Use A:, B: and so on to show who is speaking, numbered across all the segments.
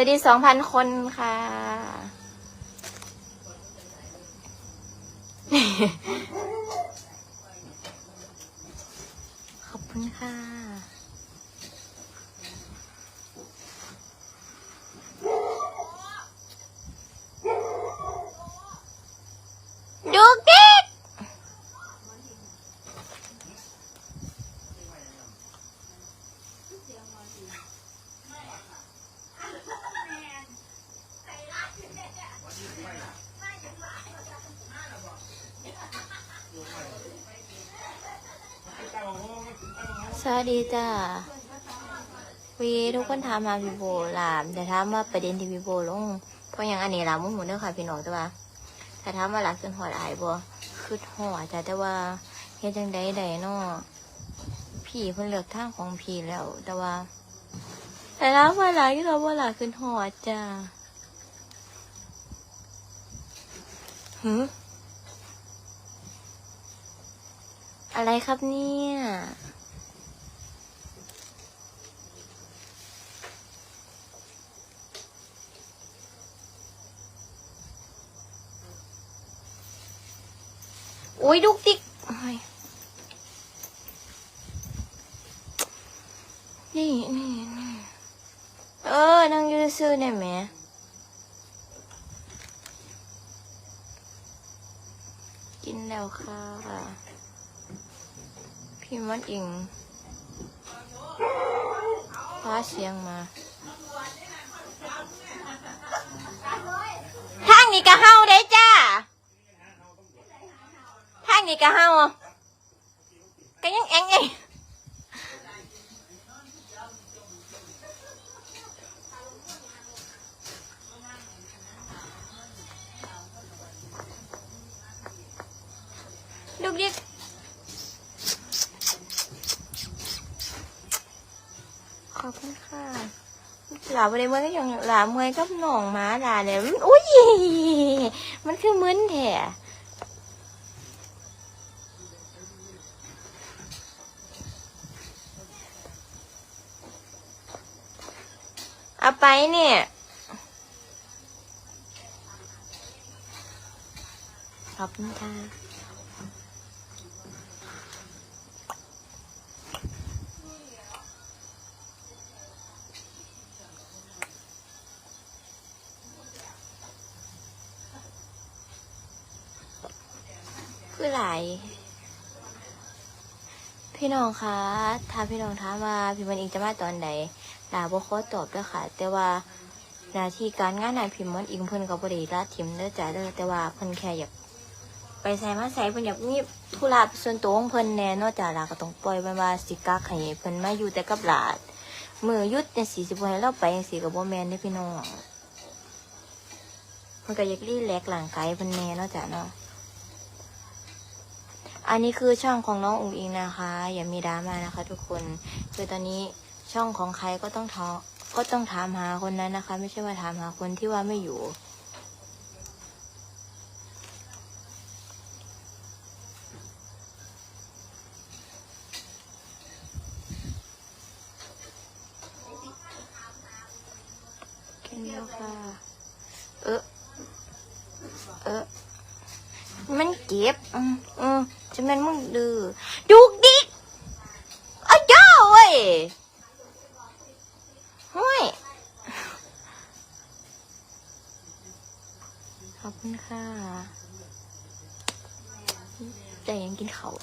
A: วัสดีสองพันคนค่ะ ขอบคุณค่ะ ดูกิ๊ก สวัสดีจ้าวีทุกคนถามมาพี่โบลามแต่ถามว่าประเด็นที่พี่โบลงเพราะอย่างอันนี้ลามโมโหเด้อค่ะพี่น้องแต่ว่าถ้าถามว่าหลักขึ้นหอดอายบ่คือหอดจ้ะแต่ว่าเฮ็ดจังใดใดเนาะพี่เพิ่นเลือกทางของพี่แล้ว แต่ว่า แต่ถามว่าหลายก็เราว่าหลายขึ้นหอดจ้าหืออะไรครับเนี่ย อุ้ยดุกดิกนี่นี่นี่เออนั่งยืดซื้อได้ไหมกินแล้วค่ะพี่มัดอิงฟ้าเสียงมาทางนี้ก็เฮาได้จ้า นี้ก็เฮาก็ยังแองเองลูกดิกขอบคุณค่ะหลาไปเลยเมื่อก็ยังหลาเมื่อยกับหนองม้าหลาเนี่ยอุ้ย มันคือมึนแท้เไปเนี่ย ขอบคุณค่ะคือหลายพี่น้องคะถ้าพี่น้องถามว่าพี่มันเองจะมาตอนไหน ลาบ่ขอตอบด้อค่ะ แต่ว่าหน้าที่การงานนายพิมพ์มันอิงเพิ่นก็บ่ได้ละทิมเด้อจ้าเด้อแต่ว่าเพิ่นแค่อยากไปใส่มาใส่เพิ่นอยากมีธุระส่วนตัวของเพิ่นแน่นอกจากลาก็ต้องปล่อยไว้ว่าสิกักให้เพิ่นมาอยู่แต่กับหลานมือยุดจังซี่สิบ่ให้เราไปจังซี่ก็บ่แมนเด้พี่น้องเพิ่นก็อยากรีแลกซ์ร่างกายเพิ่นแน่นาะจ้ะเนาะอันนี้คือช่องของน้องอุ๋งอิงนะคะ อย่ามีดราม่านะคะ ทุกคนคือตอนนี้ ช่องของใครก็ต้องทอก็ต้องถามหาคนนั้นนะคะ ไม่ใช่ว่าถามหาคนที่ว่าไม่อยู่แค่นี้แล้วค่ะ เออเออมันเก็บอืมอืมจะเป็นมึงดื้อดุกดิกอ้าวเจ้าเว้ย เฮ้ย ข อบคุณค่ะ แต่ยังกินเขาว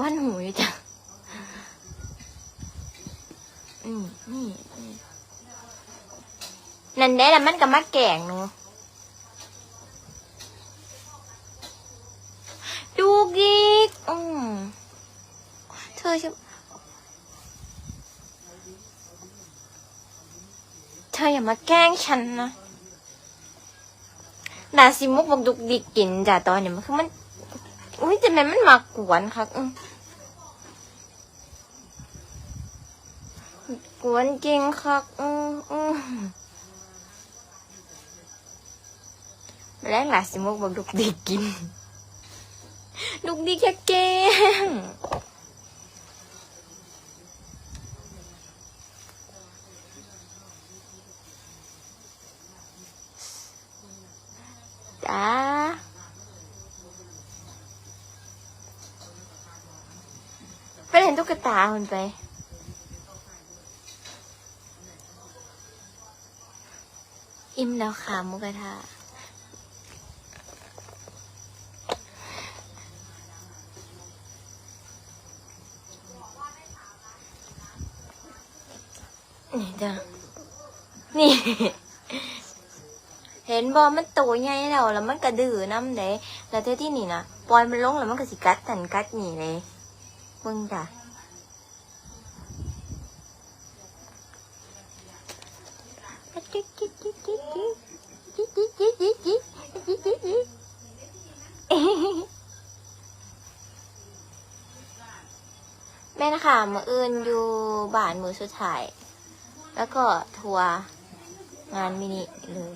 A: วันหูอยู่จ้ะอืมนี่นี่นั่นได้แล้วมันก็มาแกงหนูดูกิกอืมเธอจะเธออย่ามาแกล้งฉันนะ ดาซิมุกบอกดุกดิกกินจ้ะตอนนี้มันคือมัน อุ้ยจะแม่นมันมากวนค่ะกวนจริงค่ะอือืมแล้วดาซิมุกบอกดุกดิกกิน ดุกดิกแค่แกล้ง จ้าไปเห็น ตาคนไป อิ่มแล้วค่ะมุกระทะนี่จ้ะนี่ เห็นบอมันโตใหญ่แล้วแล้วมันกระดื้อน้ำเด้แล้วเท่ที่นี่นะปล่อยมันลงแล้วมันก็สิกัดตันกัดหนีเลยเบิ่งจ้ะ มืออื่นอยู่บ้านมือสุดท้าย แล้วก็ทัวร์งานมินิเลย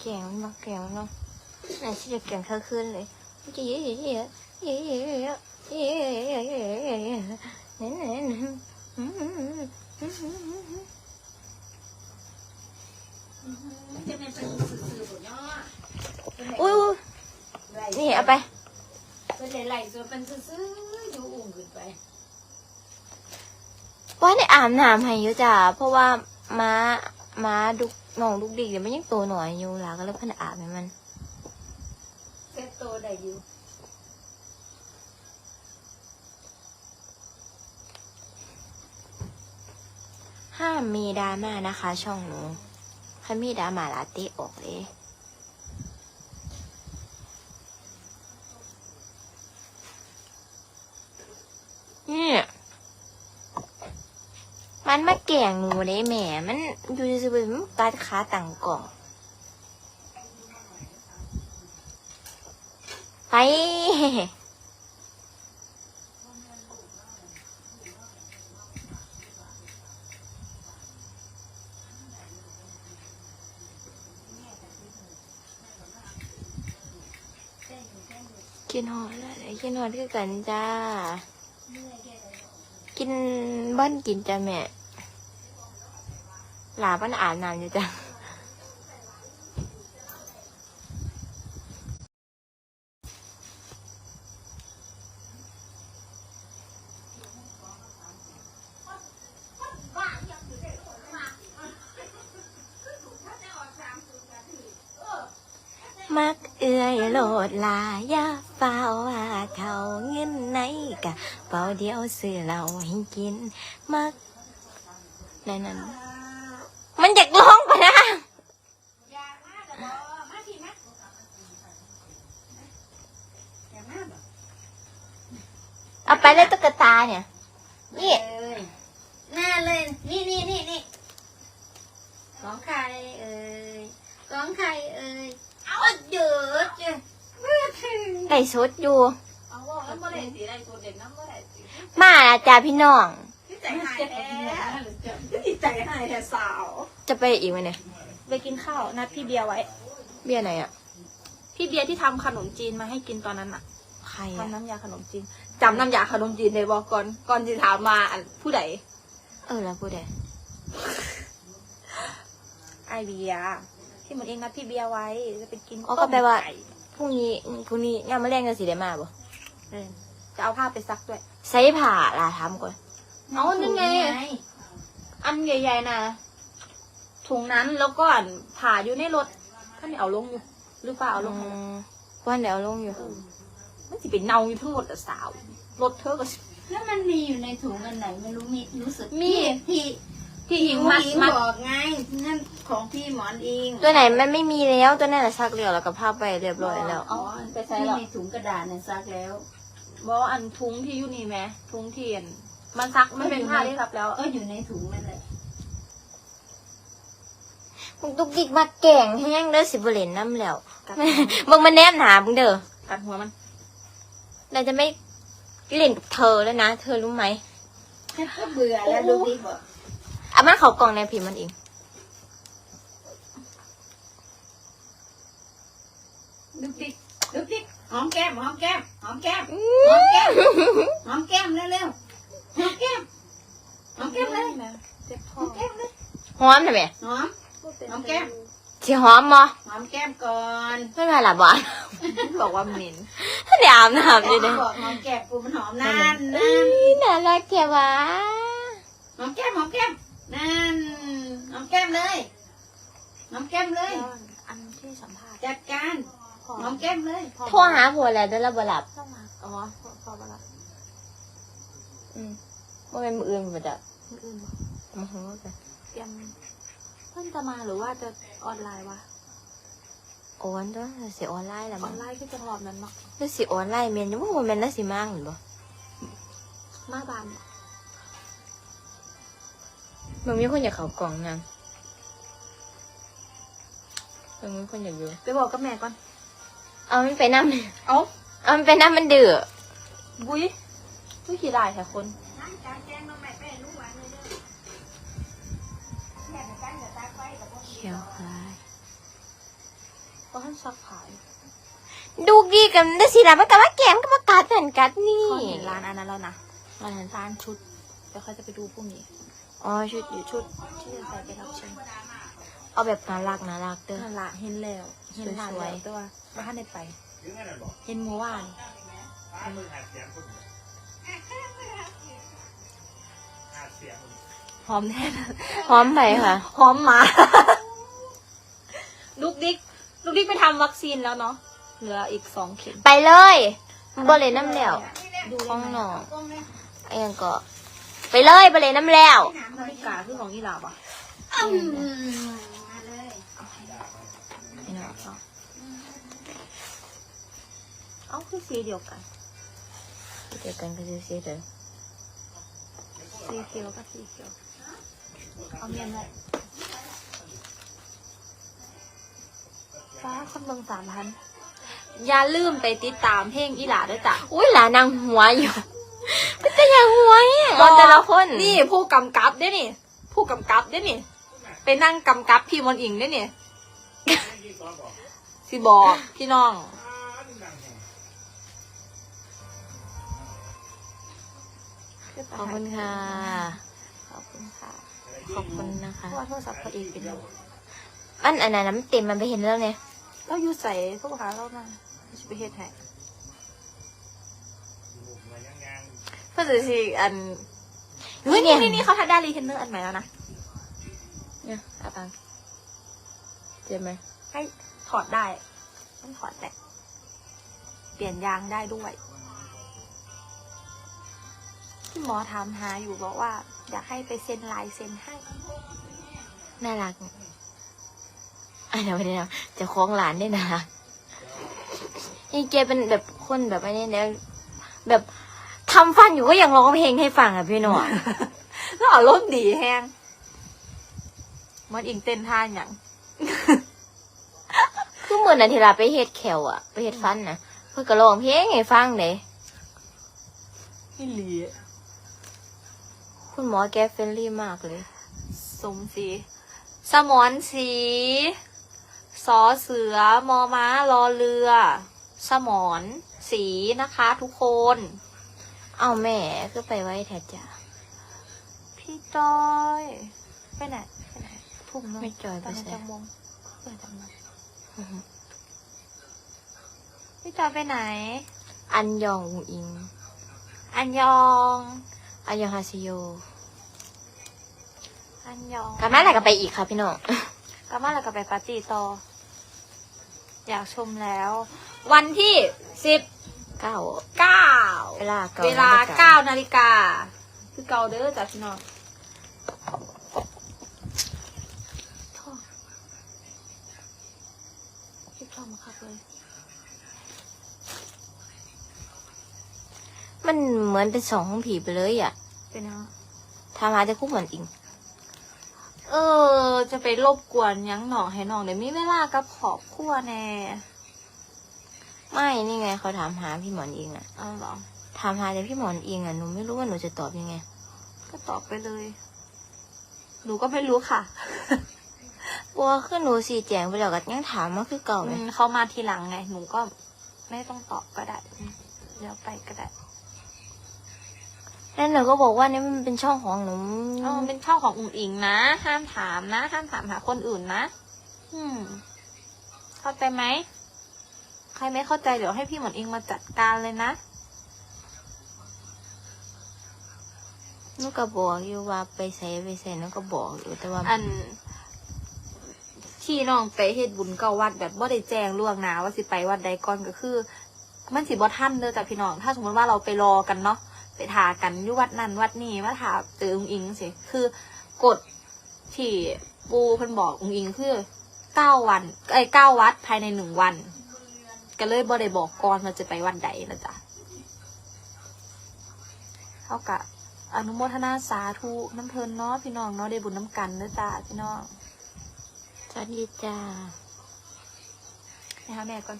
A: แกงมันมาแกงมันเนาะไหนที่จะแกงข้าขึ้นเลยมันจะเยอะเยอะเยอะเยอะเยอะเยอะเยอะเยอะเยอะเยอะเยอะเยอะเนี่ยเนี่ยเนี่ยอุ้ย นี่เอาไป
B: เป็นไหลๆส่วนเป็นซื่อๆอยู่อุ่มขึ้นไป
A: ว่าได้อาบน้ำให้อยู่จ้ะเพราะว่าม้าม้าดุกน้องดุกดิกเดี๋ยวมันยังโตหน่อยอยู่ล่ะก็เลยเพิ่นอาบให้มัน
B: เซ็ตโตได้อยู่
A: ห้ามมีดราม่านะคะ ช่องหนูถ้ามีดราม่าลาเต้ออกเลย นี่ มันมาแกล้งหนูเลยแหมมันอยู่ซื่อๆมันกัดขาต่างกล่อง ไป กินหอดกินหอดคือกันจ้า กินบ้านกินจ้ะแม่ หลาบ้านอาบน้ำอยู่จ้ะมักเอื้อยโหลดลายาเฝ้าว่าเท่าเงินไหนกะเป่าเดียวซื้อเราให้กิน มักนั่นนั่น มันอยากร้องปะนะ
B: อยากมาแต่บ่มาทีนะอยากมาบ่
A: เอาไปเลยตุ๊กตาเนี่ย นี่
B: เอ้ยหน้าเลย นี่นี่นี่นี่ของใครเอ่ยของใครเอ่ยเอาเดือดจ้ะ
A: ไก่สดอยู่
B: เอาว่าแล้วบ่ได้สิได้ตัวเด่นน้ำบ่ได้สิ
A: มาละจ้าพี่น้อง
B: ใจหายแท้ใจหายแท้สาว
A: จะไปอีกไหมเนี่ย
C: ไปกินข้าวนัดพี่เบียร์ไว้
A: เบี้ยไหนอะ
C: พี่เบียร์ที่ทำขนมจีนมาให้กินตอนนั้นอะ
A: ใครอะ
C: ทำน้ำยาขนมจีนจำน้ำยาขนมจีนได้บอกก่อนก่อนจะถามมาอันผู้ใด
A: เออแล้วพูดได้
C: ไอเบียร์ที่เหมือนเองนัดพี่เบียร์ไว้จะไปกิน
A: อ๋อก็แปลว่า
C: ไก่
A: พรุ่งนี้พรุ่งนี้งานมาแรงกันสิได้มาบ่
C: เออจะเอาผ้าไปซักด้วย
A: ใส่ผ่าลาทำก่อน
C: เอานั่นไง อันใหญ่ๆนะถุงนั้นแล้วก็อันผ่าอยู่ในรถท่านนี่เอาลงอยู่ หรือเปล่าเอาลง
A: อืมวันเดี๋ยวลงอยู่
C: มันสิเป็นเนาอยู่ทั้งหมดอะสาว รถเธอก็สิ
B: แล้วมันมีอยู่ในถุงอันไหนไม่รู้มีรู้สึก
C: มี
B: พี่
C: พี่หิง
B: ห
C: มัด
B: ญิง
C: มัด
B: บอกไงนั่นของพี่หมอนเอง
A: ตัวไหนมันไม่มีแล้วตัวนั้นแหละซักเรียวแล้วก็พาไปเรียบร้อยแล้ว
B: อ๋อ
C: ไปใส่
B: ที่
C: หรอ
B: ในถุงกระดาษเนี่ยซักแล้ว
C: บอกอันทุงที่อยู่นี่ไหมทุงเทียน มันซักมันเป็นผ้าที่ซักแล้ว
B: ก็อยู่ในถุงนั่นแหละ
A: มึงตุกดิกมาแก่งแห้งเด้อสิบเหรนน้ำแล้วมึงมาแนบหนามึงเด้อ
C: กัดหัวมัน
A: เราจะไม่เล่นกับเธอแล้วนะ เธอรู้ไหม
B: ก็เบื่อแล้วดูดิบอก
A: อะมันเขากล่องในพิมพ์มันเอง
B: ดูดิดูดิหอมแก้มหอมแก้มหอมแก้มหอมแก้มหอมแก้มเร็วๆหอมแก้ม อมแก้มเลย
C: เจ็บ
B: ห
C: ท้อ
B: องมแก้มเลย
A: หอมทำไม
B: หอมหอมแก้ม
A: สิหอมบ่
B: หอมแก้มก่อน
A: ไม่มาหลับบ่
C: บอกว่าเหม็น
A: ถ้าได้อาบน้ำเลยเด้อ
B: บอกหอมแก้มกูมันหอมนั่น
A: เอ้
B: นั่น
A: ยน่ารักแกวะ
B: หอมแก้มหอมแก้มนั่นหอมแก้มเลยหอมแก้มเลย
C: อันที่สัมภาษณ์
B: จัดการ
C: พอ
B: หอมแก้มเลย
C: พอ
A: โทรหาผัวแล้วเด้อแล้วบ่หลับ
C: ต้องมาอ๋อพอพอมาละ
A: อืมบ่เป็นมืออื่นบ่จ้ะ
C: คนอื่น บอก
A: มาฮู้กัน
C: เตรียมเพิ่งจะมาหรือว่าจะออนไลน์วะ
A: โอนตัวสิออนไลน์ล่ะ
C: อ
A: มั้
C: องนไลน์คือจังหวะนั้นเนาะ
A: แล้วสิออนไลน์แม่นอยู่บ่แม่นแล้วสิมาหั่นบ่
C: มาบาน
A: มันมีคนอยากเข้ากล่องนางมันมีคนอยากอยู่
C: ไปบอกกับแม่ก่อน
A: เอามันไปนำ
C: เอ้า
A: เอามันไปนำมันดื้อ
C: บุ้ยบุ้ยขี่ได้แค่คน
A: ขียวคลาย
C: เพราะท่านซักขาย
A: ดูดีกันได้สิล่ะมันก็มาแกมก็มากัดนั่นกัดนี่
C: เขาเห็นร้านอันนั้นแล้วนะ
A: ร้านนั้น
C: ร้านชุดเดี๋ยวเขาจะไปดูพรุ่งนี้
A: อ๋อชุดอยู่ชุด
C: ที่จะใส่ไปรับเชิญ
A: เอาแบบน่ารักน่ารักเด้อ
C: นั่นละเห็นแล้วเห็นร้าน
A: สวย
C: แล้ว
A: ๆ
C: แต่ว่าบ้านได้ไป เห็นเมื่อวานหอมแน่น
A: พร้อมไปค่ะ
C: หอมหมา ลูกดิ๊กลูกดิ๊กไปทำวัคซีนแล้วเนาะเหลืออีกสองเข็ม
A: ไปเลยบ่เลยน้ำแล้ว
C: ดู
A: ข้อง
C: ได้
A: ห
C: ไห
A: น
C: ม
A: องไอ้ยังก็ ไปเลยบ่เลยน้ำแล้ว
C: นาฬิกาคือของอีหลาบอะ
B: อืมมาเลย
A: ไอ้น้องเอา
C: เอ้าคือสีเดียวกัน
A: เจอกันก็จะเสียเด้อ
C: สีเขียวกับสีเขียวเอาเมียนไว้ ฟ้าคนเบิ่งสามพันอย่าลืมไปติดตามเพลงอีหลาด้วยจ้ะ
A: อุ้ยหลานางหัวอยู่ก็จะยังหัวแห้งเอาแต่ละคน
C: นี่ผู้กำกับได้นี่ ผู้กำกับได้นี่ ไปนั่งกำกับพี่มนต์อิงได้นี่สิบอกพี่น้อง
A: ขอบคุณค่ะ
C: ขอบคุณค่ะ
A: ขอบคุณนะคะ
C: เพราะว่าโทรศัพท์เขาเองเป็นแล้ว
A: อันอันนั้นนะมันเต็มมันไปเห็นแล้วเนี่ย
C: เราอยู่ใส่พวกหาเรามาจะไปเฮ็ดให้เพื่อจะสิอันเฮ้ยนี่นี่นี่เขาทัดได้รีเทนเนอร์อันใหม่แล้วนะ
A: เนี่ยอาปังเจ็บไหม
C: ให้ถอดได้ต้องถอดแหละเปลี่ยนยางได้ด้วยที่หมอถามหาอยู่บอกว่า อยากให้ไปเซ็นลายเซ็นให้
A: น่ารัก อันนี้ไม่ได้นะจะคล้องหลานได้นะนี่แกเป็นแบบคนแบบไอ้นี้เนี่ยแบบทำฟันอยู่ก็ยังร้องเพลงให้ฟังอะพี่หนอ
C: แล้วอารมณ์ดีแฮงมันอิงเต้นท่าอย่าง
A: คือเหมือนนาทีลาไปเฮ็ดแขวอะ ไปเฮ็ดฟันนะเพื่อก็ร้องเพลงให้ฟังเด้
C: พี่หลี
A: คุณหมอแกเฟรนลี่มากเลย
C: สมศรีสมอนสี สอเสือ มอม้า รอเรือ สมอนสีนะคะ ทุกคน
A: เอาแม่ก็ไปไว้แทนจ้ะ
C: พี่จอยไปไหนไปไหนทุ่มเนอะ
A: ไม่จอย
C: ต
A: ไป
C: อนนั้น
A: ใส่
C: จังมงเปิดจังมงพี่จอยไปไหน
A: อันยองอุงอิง
C: อันยอง
A: อันยองฮาซิโย
C: อันยอง
A: กลับมาแล้วก็ไปอีกค่ะพี่น้อง
C: กลับมาแล้วก็ไปปาร์ตี้ต่อ อยากชมแล้ว วันที่สิบ
A: เก้า
C: เก้า
A: เวลาเก้า
C: เวลา
A: นาฬิกา
C: เก้านาฬิกา คือเกาเด้อจ้ะพี่น้องโทษคิดชอบมากครับเลย
A: มันเหมือนเป็นสองของผีไปเลยอะ
C: เป็นยัง
A: ทำมาจะคู่เหมือนอิง
C: เออ จะไปรบกวนหยังหนองให้น้องเดี๋ยวมีเวลากับขอบครัวแน่
A: ไม่นี่ไงเขาถามหาพี่หมอนอิงอะ
C: เอาเหรอ
A: ถามหาแต่พี่หมอนอิงอะหนูไม่รู้ว่าหนูจะตอบยังไง
C: ก็ตอบไปเลย หนูก็ไม่รู้ค่ะ
A: กลัวขึ้นหนูสีแจงไปแล้วก็ยังถามว่าคือเก่าไหม
C: อืมเขามาทีหลังไง หนูก็ไม่ต้องตอบก็ได้อืมเดี๋ยวไปก็ได้
A: แล้วหนูก็บอกว่านี่มันเป็นช่องของหนู
C: อ๋อเป็นช่องของอุ๋งอิงนะ ห้ามถามนะ ห้ามถามหาคนอื่นนะ อืม เข้าใจไหม ใครไม่เข้าใจเดี๋ยวให้พี่หมอนอิงมาจัดการเลยนะ
A: หนูก็บอกอยู่ว่าไปใส่ไปใส่หนูก็บอกอยู่แต่ว่า
C: อันที่น้องไปเฮ็ดบุญเก้าวัดแบบบ่ได้แจ้งล่วงหน้าว่าสิไปวัดใดก่อนก็คือ มันสิบ่ทันเด้อจ้ะพี่น้อง ถ้าสมมติว่าเราไปรอกันเนาะ ไปทากันอยู่วัดนั้นวัดนี้มาถาเจออุงอิงสิคือกฎที่ปูเพิ่นบอกอุงอิงคือเก้าวันไอ้ยเก้าวัดภายในหนึ่งวัน ก็เลยบ่ได้บอกก่อนว่าจะไปวันใดนะจ๊ะเท่ากับอนุโมทนาสาธุน้ำเพลินเนาะพี่น้องเนาะได้บุญน้ำกันเด้อจ้าพี่น้อง
A: สวัสดีจ้า
C: ไปหาแม่ก่อน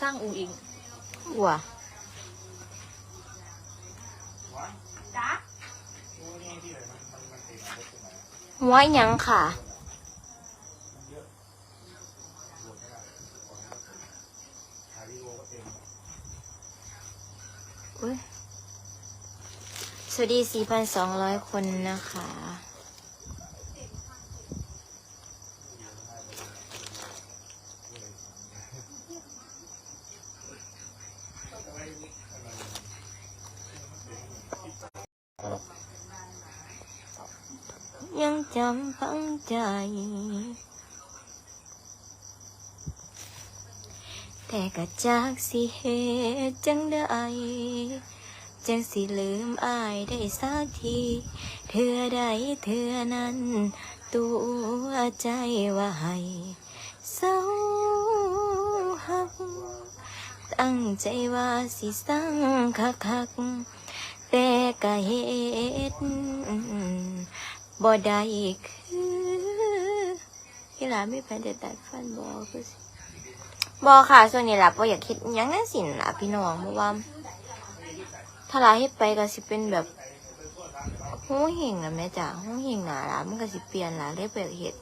C: สร้างอุงอิง
A: วัว
C: จ้า
A: หัวหยังค่ะ สวัสดี 4,200 คนนะคะ ยังจำฝัง ใจ แต่ก็จากสิเหตุจังได้จังสิลืมอายได้สักที เธอใดเธอนั้น ตัวใจว่าให้เศร้าหักตั้งใจว่าสิสั่งคักคักแต่ก็เหตุบ่ได้คือ ที่หลานไม่ไปแต่ตัดฟันบอคือสิบอค่ะ ส่วนนี้หลับบ่อยากคิดยังนั่นสินล่ะพี่น้องเพราะว่า ถ้าหลาให้ไปก็สิเป็นแบบหูเห่งนะแม่จ๋าหูเห่งหนาละมันก็สิเปลี่ยนละเลยไปอยากเห็ด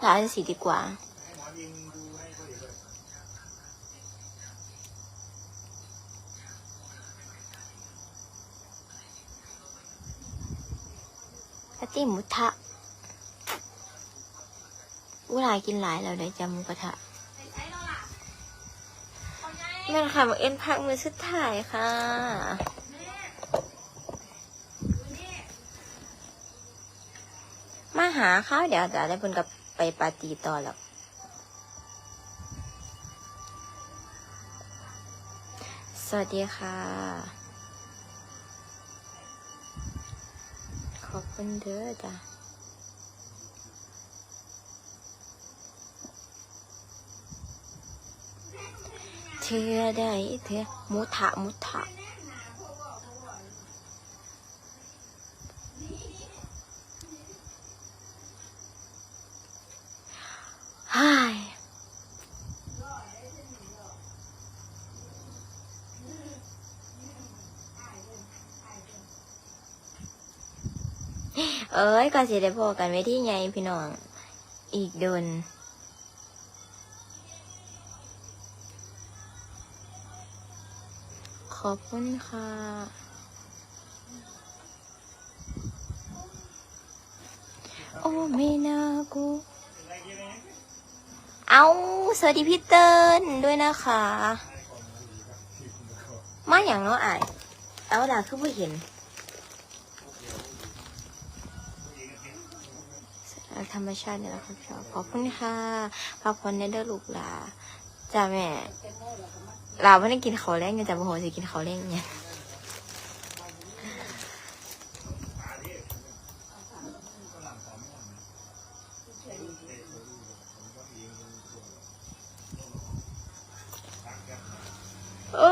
A: หลานสิดีกว่าปาติมุทะ อุหลายกินหลายแล้วได้จำหมุกระทะแม่ค่ะมาเอ็นพักมือสุดท้ายค่ะ มาหาข้าวเดี๋ยวจะได้เพิ่นกับไปปาร์ตี้ต่อแล้วสวัสดีค่ะ ขอบคุณเด้อจ้ะ เธอได้เธอมุทะมุทะฮ่ายเอ้ยก็สิได้พอกันไว้ที่ไงพี่น้อง อีกโดน ขอบคุณค่ะ โอ้ไม่นากู เอาสวัสดีพี่เติ้ลด้วยนะคะ มาอย่างนาะอายเอาล่ะคือไม่เห็นธรรมชาติเนี่ยแหละครับชอขอบคุณค่ะพักผ่อนในเด้อลูกลาจ้าแม่ เราไม่ได้กินเขาวแรงไงแต่โมโหสิกินเขาวแรงเนี่ยโอ้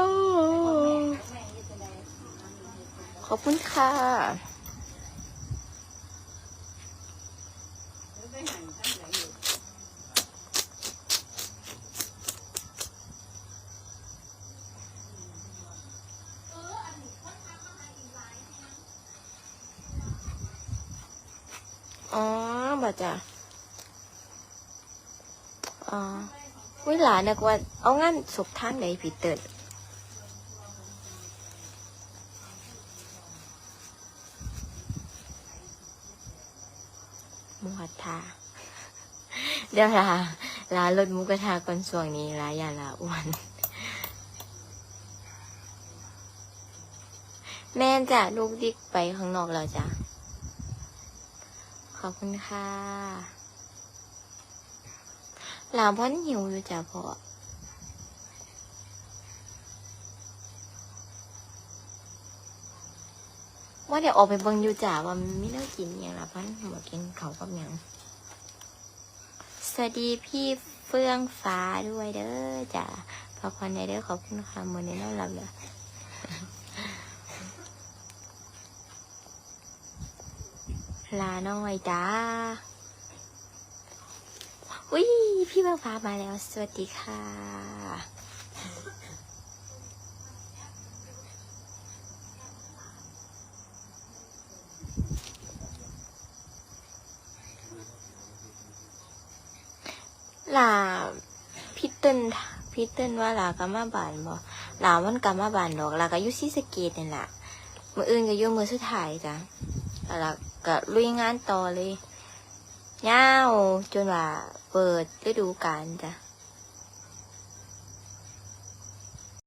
A: ขอบคุณค่ะ หลานะกว่า เอางั้นศพทางไหนผิดเติดมุหัทาเดี๋ยวลาลาลดมุกทาก่อนส่วงนี้ลาอย่าลาอ้วนแม่จ้ะลูกดิกไปข้างนอกแล้วจ้ะขอบคุณค่ะ หลาพ่อนหิวอยู่จ้ะพ่อว่าเดี๋ยวออกไปเบิ่งอยู่จ้ะว่ามันไม่ได้กินอย่างละพ่อนหัวกินเขากับยังสวัสดีพี่เฟื่องฟ้าด้วยเด้อจ้ะพักผ่อนในเด้อขอบคุณค่ะมือนี้นอนหลับเลยลาน้อยจ้า อุ้ยพี่เบิร์ฟ้ามาแล้ว สวัสดีค่ะ ลาพี่เติ้นพี่เติ้นว่าลากามาบานบ่ลามันกามาบานดอกลาก็อยุซีสะเกตนี่แหละมืออื่นก็อยุ่มือสุดท้ายจ้ะแล้วก็ลุยงานต่อเลย ยาจนว่าเปิดฤดูกาลจ้ะ